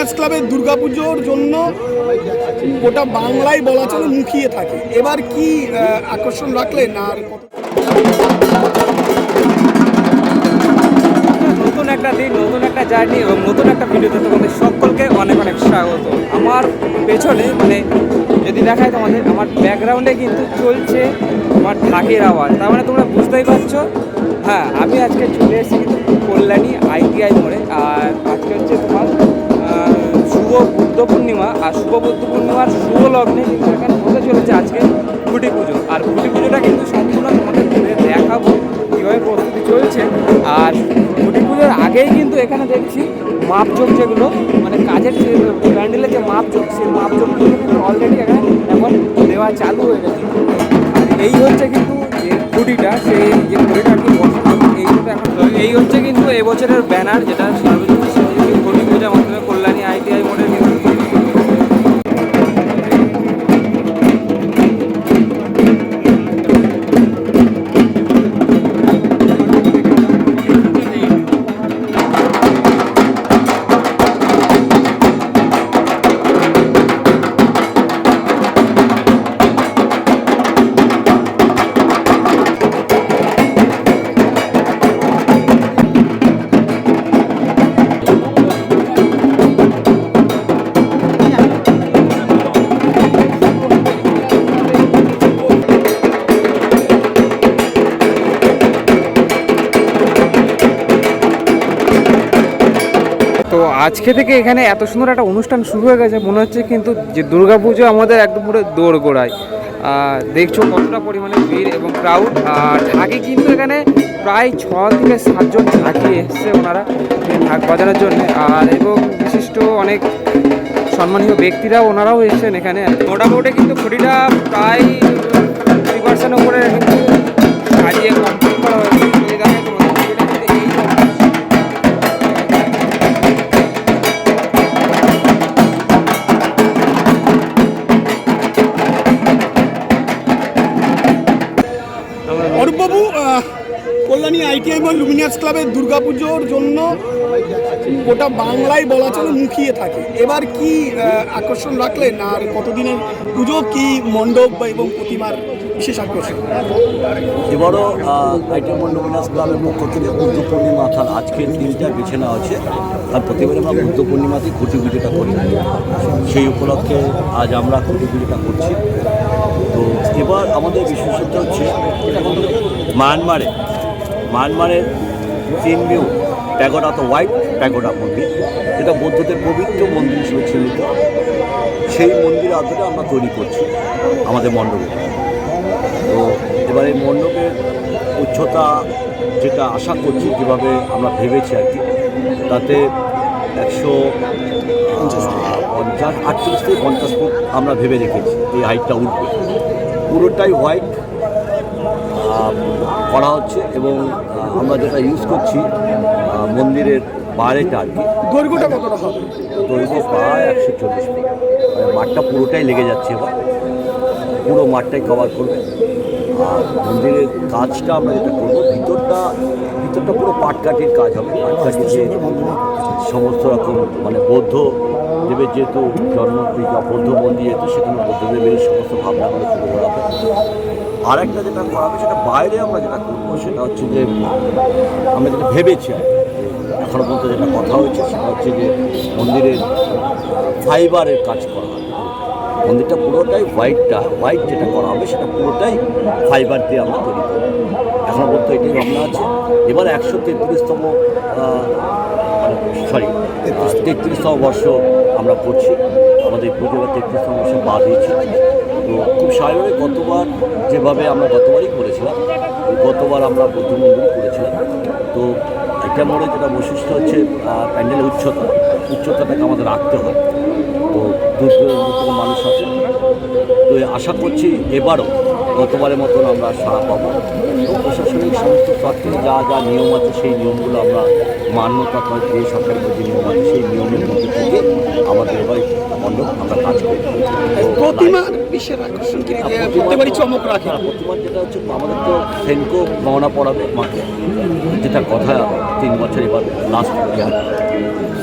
Luminous ক্লাবের দুর্গাপুজোর জন্য গোটা বাংলায় বলা চলে মুখিয়ে থাকে। এবার কি আকর্ষণ রাখলেন আর নতুন একটা দিন, নতুন একটা জার্নি এবং নতুন একটা ভিডিওতে তোমাদের সকলকে অনেক অনেক স্বাগত। আমার পেছনে মানে যদি দেখায় তোমাদের, আমার ব্যাকগ্রাউন্ডে কিন্তু চলছে আমার ঢাকের আওয়াজ। তার মানে তোমরা বুঝতেই পারছ হ্যাঁ আমি আজকে চলে এসেছি কিন্তু কল্যাণী আইটিআই মোড়ে। আর আজকে হচ্ছে তোমার শুভ বুদ্ধ পূর্ণিমা আর শুভ বুদ্ধ পূর্ণিমার শুভ লগ্নে কিন্তু এখানে হতে চলেছে আজকে খুঁটি পুজো। আর খুঁটি পুজোটা কিন্তু সম্পূর্ণ তোমাদের দেখাবো, কীভাবে প্রস্তুতি চলছে। আর খুঁটি পুজোর আগেই কিন্তু এখানে দেখছি মাপজোক যেগুলো মানে কাজের যে প্যান্ডেলের যে মাপজোক, সেই মাপজোকগুলো কিন্তু অলরেডি এখানে এখন দেওয়া চালু হয়ে গেছে। আর এই হচ্ছে কিন্তু যে খুঁটিটা সেই যে খুঁটিটা আর কি বসানো এই হচ্ছে কিন্তু এবছরের ব্যানার, যেটা সর্বজনীন খুঁটি পূজার মাধ্যমে কল্যাণী, আইটিআই আজকে থেকে এখানে এত সুন্দর একটা অনুষ্ঠান শুরু হয়ে গেছে, মনে হচ্ছে কিন্তু যে দুর্গাপুজো আমাদের একদম পুরো দৌড় গোড়ায় দেখছ কতটা পরিমাণে ভিড় এবং ক্রাউড আর ঢাকে কিন্তু এখানে প্রায় ছ থেকে সাতজন ঢাকি এসছে ওনারা ঢাক বাজানোর জন্য। আর এবং বিশিষ্ট অনেক সম্মানীয় ব্যক্তিরাও ওনারাও এসেছেন এখানে। মোটামুটি কিন্তু খুঁটিটা প্রায় থ্রি পার্সেন্ট উপরে কিন্তু সাজিয়ে কমপ্লিট করা হয়েছে। বা লুমিনাস ক্লাবের দুর্গাপুজোর জন্য গোটা বাংলায় বলা চলে মুখিয়ে থাকে। এবার কি আকর্ষণ রাখলেন আর কতদিনের পুজো, কি মণ্ডপ এবং প্রতিমার বিশেষ আকর্ষণ? এবারও আইটেম মন্ডপিনাস ক্লাবের পক্ষ থেকে বুদ্ধ পূর্ণিমা অর্থাৎ আজকের দিনটা বেছে নেওয়া হচ্ছে আর প্রতিবার আমরা বুদ্ধ পূর্ণিমাতেই খুঁটি পুজোটা করি। সেই উপলক্ষে আজ আমরা খুঁটি পুজোটা করছি। তো এবার আমাদের বিশেষত্ব হচ্ছে মায়ানমারে মায়ানমারের চিনবিউ প্যাগোডা তো হোয়াইট প্যাগোডা মন্দির। এটা বৌদ্ধদের পবিত্র মন্দির হিসেবে চিহ্নিত। সেই মন্দির আদরে আমরা তৈরি করছি আমাদের মণ্ডপে। তো এবার এই মণ্ডপের উচ্চতা যেটা আশা করছি যেভাবে আমরা ভেবেছি আর কি তাতে একশো পঞ্চাশ আটচল্লিশ থেকে পঞ্চাশ ফুট আমরা ভেবে রেখেছি এই হাইটটা উঠবে। পুরোটাই হোয়াইট করা হচ্ছে এবং আমরা যেটা ইউজ করছি মন্দিরের বাইরেটা আর কি। দৈর্ঘ্যটা কতটা হবে? দৈর্ঘ্য প্রায় একশো চল্লিশ ফুট। মানে মাঠটা পুরোটাই লেগে যাচ্ছে এবার। পুরো মাঠটাই কভার করবে। আর মন্দিরের কাজটা আমরা যেটা করব ভিতরটা ভিতরটা পুরো পাটকাঠির কাজ হবে। পাটকাঠি যে সমস্ত রকম মানে বৌদ্ধ দেবের যেহেতু জন্ম বৌদ্ধ মন্দির যেহেতু সেখানে বৌদ্ধদেবের সমস্ত ভাবনাগুলো তুলে ধরা হবে। আর একটা যেটা করা হবে সেটা বাইরে আমরা যেটা করব সেটা হচ্ছে যে আমরা যেটা ভেবেছি আর কি, যে এখনও পর্যন্ত যেটা কথা হয়েছে সেটা হচ্ছে যে মন্দিরের ফাইবারের কাজ করা হবে। মন্দিরটা পুরোটাই হোয়াইটটা হোয়াইট যেটা করা হবে সেটা পুরোটাই ফাইবার দিয়ে আমরা তৈরি করব। এখনও পর্যন্ত এটাই ভাবনা আছে। এবার একশো তেত্রিশতম সরি তেত্রিশতম বর্ষ আমরা করছি। আমাদের পুজো তেত্রিশতম বর্ষ পা দিয়েছি। খুব স্বাভাবিক গতবার যেভাবে আমরা গতবারই করেছিলাম, গতবার আমরা মন্দির করেছিলাম। তো একটা মোড়ে যেটা বৈশিষ্ট্য হচ্ছে প্যান্ডেলের উচ্চতা উচ্চতাটাকে আমাদের রাখতে হয়। তো দূর দূরান্ত মানুষ আছে। তো আশা করছি এবারও গতবারের মতন আমরা সাড়া পাবো। তো প্রশাসনিক সমস্ত থেকে যা যা নিয়ম আছে সেই নিয়মগুলো আমরা মান্যতা করে যে সরকারের যে নিয়ম আছে সেই নিয়মের মধ্যে থেকে আমাদের এবার মণ্ডপ আমরা কাজ করি তো প্রতিমার বিশেষ আকর্ষণ কি? চমক রাখে। হ্যাঁ, যেটা হচ্ছে আমাদের তো সেনকো গহনা পড়াবে মাকে। যেটা কথা তিন বছর এবার লাস্ট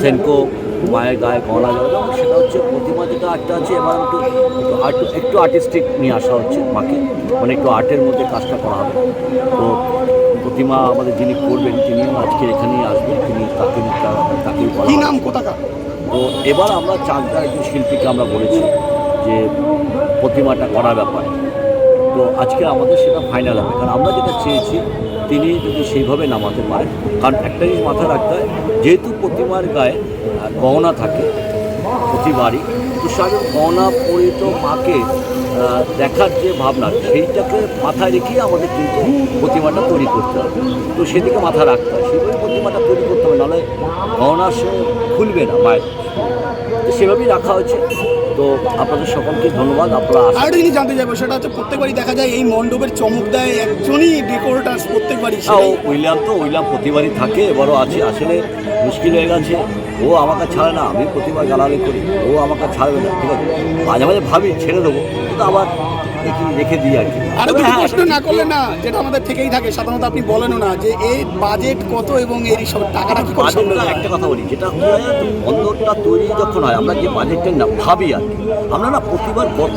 সেনকো মায়ের গায়ে গলা এবং সেটা হচ্ছে প্রতিমা যেটা একটা আছে এবার একটু একটু আর্ট- একটু আর্টিস্টিক নিয়ে আসা হচ্ছে মাকে। মানে একটু আর্টের মধ্যে কাজটা করা হবে। তো প্রতিমা আমাদের যিনি করবেন তিনি আজকে এখানেই আসবেন তিনি তাকে বলা নাম কোথাকার? তো এবার আমরা চারটা একজন শিল্পীকে আমরা বলেছি যে প্রতিমাটা করার ব্যাপারে। তো আজকে আমাদের সেটা ফাইনাল হবে। কারণ আমরা যেটা চেয়েছি, তিনি যদি সেইভাবে নামাতে পারেন কারণ একটা জিনিস মাথায় রাখতে হয়, যেহেতু প্রতিমার গায়ে গহনা থাকে, প্রতিবারই, তো সাহেব গহনা পরিত মাকে দেখার যে ভাবনা, সেইটাকে মাথায় রেখেই আমাদের কিন্তু প্রতিমাটা তৈরি করতে হবে। তো সেদিকে মাথায় রাখতে হয়। সেভাবে প্রতিমাটা তৈরি করতে হবে, নাহলে গহনা সে খুলবে না মায়ের। তো সেভাবেই রাখা হয়েছে। তো আপনাদের সকলকে ধন্যবাদ আপনারা আসুন। আর একটা জিনিস জানতে চাইব সেটা হচ্ছে প্রত্যেকবারই দেখা যায় এই মণ্ডপের চমক দেয় একজনই ডেকোরেটার প্রত্যেকবারই হ্যাঁ উইলিয়াম তো উইলিয়াম প্রতিবারই থাকে এবারও আছে আসলে মুশকিল হয়ে গেছে। ও আমাকে ছাড়ে না আমি প্রতিবার গালাগালি করি ও আমাকে ছাড়বে না ঠিক আছে? মাঝে মাঝে ভাবি ছেড়ে দেবো কিন্তু আবার রেখে দিই আর কি। আরও কিছু হ্যাঁ, প্রশ্ন না করলে না যেটা আমাদের থেকেই থাকে সাধারণত আপনি বলেনও না যে এই বাজেট কত এবং এই সব টাকাটা কি করে সম্ভব একটা কথা বলি যেটা হয় বন্দরটা তৈরি যখন হয় আমরা যে বাজেটটা না ভাবি আর কি আমরা না প্রতিবার গত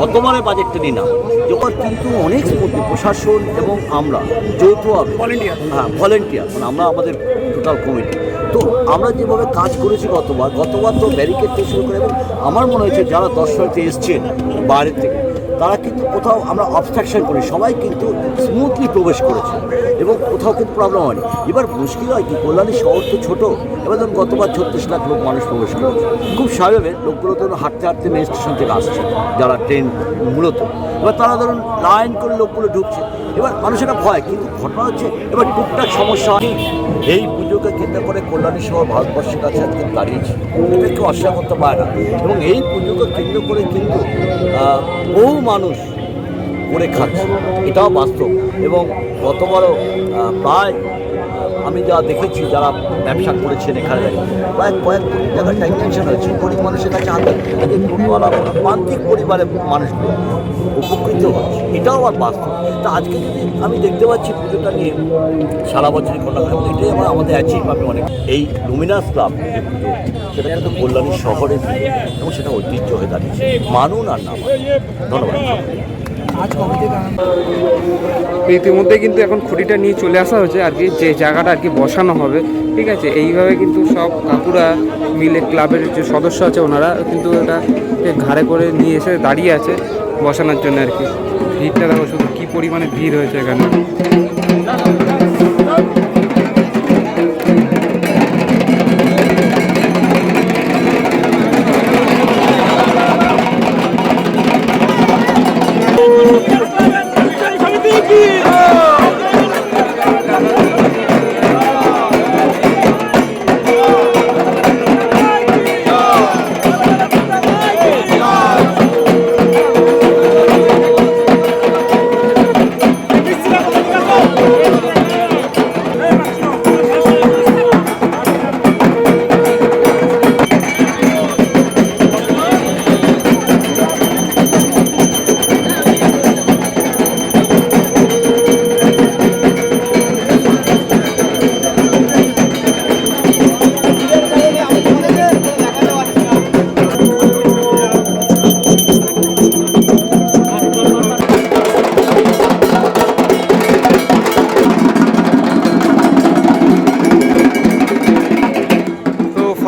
গতবারের বাজেটটা নিই না যখন কিন্তু অনেক স্পতি প্রশাসন এবং আমরা যৌথভাবে। Volunteer। হ্যাঁ ভলেন্টিয়ার মানে আমরা আমাদের টোটাল কমিটি তো আমরা যেভাবে কাজ করেছি গতবার গতবার তো ব্যারিকেড থেকে শুরু করে এবং আমার মনে হয়েছে যারা দর্শনার্থী এসছেন বাইরের থেকে তারা কিন্তু কোথাও আমরা অবস্ট্রাকশন করি, সবাই কিন্তু স্মুথলি প্রবেশ করেছে এবং কোথাও কিন্তু প্রবলেম হয়নি। এবার মুশকিল হয় কি, কল্যাণী শহর তো ছোট, এবার ধরুন গতবার ছত্রিশ লাখ লোক মানুষ প্রবেশ করেছে। খুব স্বাভাবিক, লোকগুলো তো হাঁটতে হাঁটতে মেন স্টেশন থেকে আসছে, যারা ট্রেন মূলত। এবার তারা ধরুন লাইন করে লোকগুলো ঢুকছে। এবার মানুষেরা ভয়, কিন্তু ঘটনা হচ্ছে, এবার টুকটাক সমস্যা এই পুজোকে কেন্দ্র করে কল্যাণী শহর ভারতবর্ষের কাছে আজকে দাঁড়িয়েছে। এটা কেউ অস্বীকার করতে পারে না। এবং এই পুজোকে কেন্দ্র করে কিন্তু বহু মানুষ করে খাচ্ছে। এটাও বাস্তব। এবং গতবারও প্রায় আমি যা দেখেছি, যারা ব্যবসা করেছেন এখানে, প্রায় কয়েক কোটি টাকার ট্যাক্সেশন হয়েছে। গরিব মানুষের কাছে এই টোটোওয়ালা প্রান্তিক পরিবারের মানুষগুলো উপকৃত হচ্ছে। এটাও আমার বাস্তব। তা আজকে যদি আমি দেখতে পাচ্ছি পুজোটা নিয়ে সারা বছরই হয় এবং এটাই আমার, আমাদের অ্যাচিভ আমি অনেক। এই লুমিনাস ক্লাব যে পুজো, সেটা কিন্তু কল্যাণী শহরের এবং সেটা ঐতিহ্য হয়ে দাঁড়িয়েছে। মানুন আর না ধন্যবাদ। ইতিমধ্যে কিন্তু এখন খুঁটিটা নিয়ে চলে আসা হয়েছে, আর কি যে জায়গাটা আর কি বসানো হবে, ঠিক আছে? এইভাবে কিন্তু সব কাকুরা মিলে ক্লাবের যে সদস্য আছে ওনারা কিন্তু এটা ঘাড়ে করে নিয়ে এসে দাঁড়িয়ে আছে বসানোর জন্য আর কি। ভিড়টা দেখো শুধু কী পরিমাণে ভিড় হয়েছে এখানে।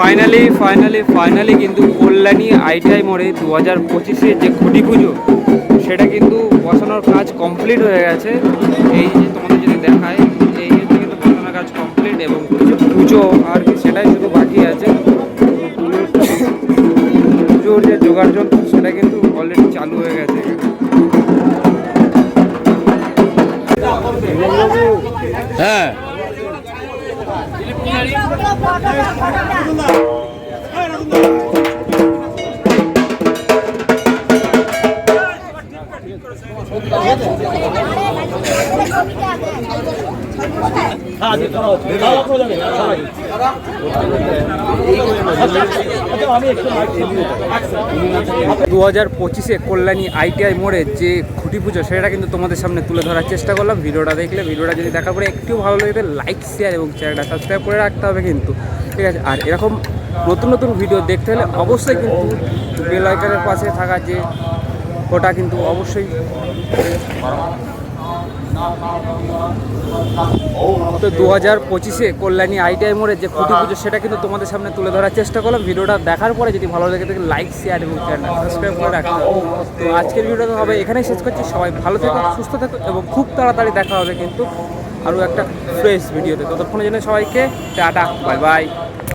ফাইনালি ফাইনালি ফাইনালি কিন্তু কল্যাণী আইটিআই মোড়ে দু হাজার পঁচিশে যে খুঁটি পুজো, সেটা কিন্তু বসানোর কাজ কমপ্লিট হয়ে গেছে। এই যে তোমাদের যদি দেখায়, এই হচ্ছে কিন্তু বসানোর কাজ কমপ্লিট এবং পুজো আর কি সেটাই শুধু বাকি আছে। পুজোর- যে যোগাড় দু হাজার পঁচিশে কল্যাণী আইটিআই মোড়ে যে খুঁটি পুজো, সেটা কিন্তু তোমাদের সামনে তুলে ধরার চেষ্টা করলাম। ভিডিওটা দেখলে, ভিডিওটা যদি দেখার পরে একটু ভালো লাগে লাইক শেয়ার এবং চ্যানেলটা সাবস্ক্রাইব করে রাখতে হবে কিন্তু। ঠিক আছে? আর এরকম নতুন নতুন ভিডিও দেখতে হলে অবশ্যই কিন্তু বেল আইকনের পাশে থাকা যে ওটা কিন্তু অবশ্যই তো দু হাজার পঁচিশে কল্যাণী আইটিআই মোড়ে যে খুঁটি পুজো, সেটা কিন্তু তোমাদের সামনে তুলে ধরার চেষ্টা করলাম। ভিডিওটা দেখার পরে যদি ভালো লেগে থাকে লাইক শেয়ার এবং চ্যানেল সাবস্ক্রাইব করে রাখতে। তো আজকের ভিডিওটা হবে এখানেই শেষ করছি। সবাই ভালো থেকো, সুস্থ থেকো এবং খুব তাড়াতাড়ি দেখা হবে কিন্তু আরও একটা ফ্রেশ ভিডিওতে ততক্ষণের জন্য সবাইকে টাটা বাই বাই